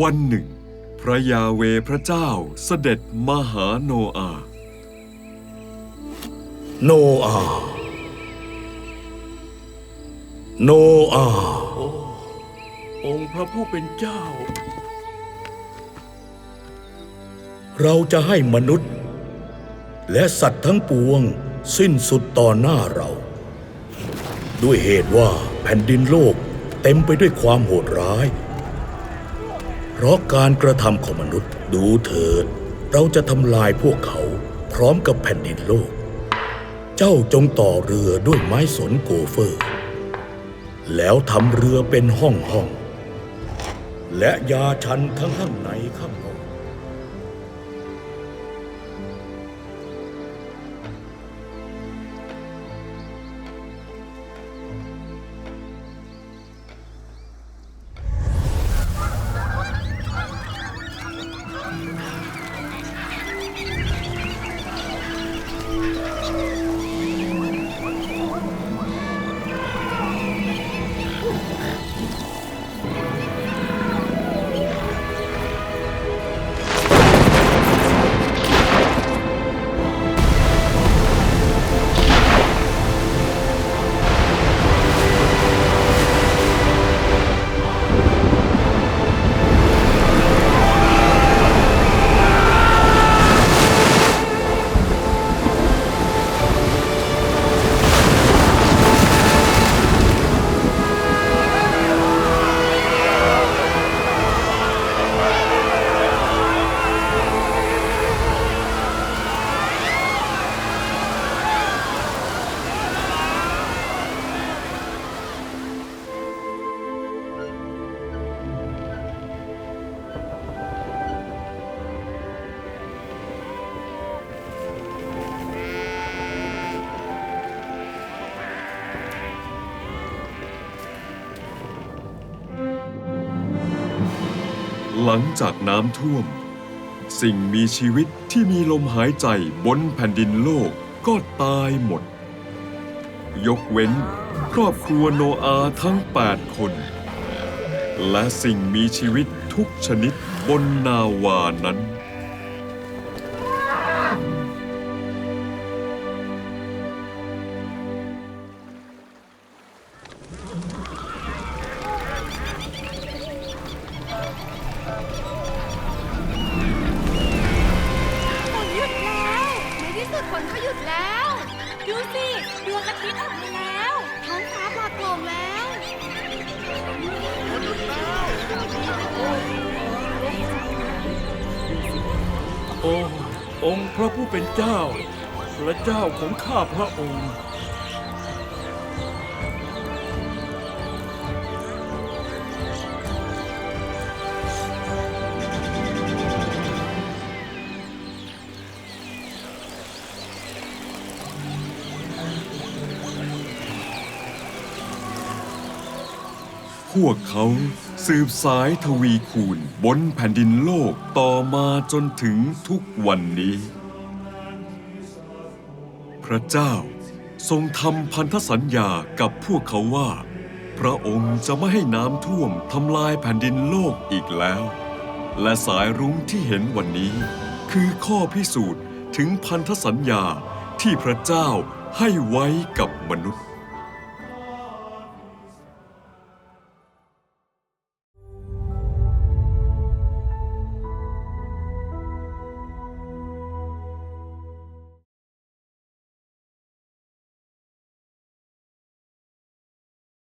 วันหนึ่ง พระยาเวห์พระเจ้าเสด็จมาหาโนอาห์โนอาห์โนอาห์องค์พระผู้เป็นเจ้า เราจะให้มนุษย์ และสัตว์ทั้งปวงสิ้นสุดต่อหน้าเรา ด้วยเหตุว่าแผ่นดินโลกเต็มไปด้วยความโหดร้าย เพราะการกระทำของมนุษย์ดูเถิด เราจะทำลายพวกเขาพร้อมกับแผ่นดินโลก เจ้าจงต่อเรือด้วยไม้สนโกเฟอร์ แล้วทำเรือเป็นห้องห้อง และยาชันทั้งข้างในข้าง หลังจากน้ำท่วม สิ่งมีชีวิตที่มีลมหายใจบนแผ่นดินโลกก็ตายหมด ยกเว้น ครอบครัวโนอาทั้ง 8 คน และสิ่งมีชีวิตทุกชนิดบนนาวานั้น โอ้องค์พระผู้เป็นเจ้า พระเจ้าของข้าพระองค์ พวกเขา สืบสายทวีคูณบนแผ่นดินโลกต่อมาจนถึงทุกวันนี้ พระเจ้าทรงทำพันธสัญญากับพวกเขาว่า พระองค์จะไม่ให้น้ำท่วมทำลายแผ่นดินโลกอีกแล้ว และสายรุ้งที่เห็นวันนี้ คือข้อพิสูจน์ถึงพันธสัญญาที่พระเจ้าให้ไว้กับมนุษย์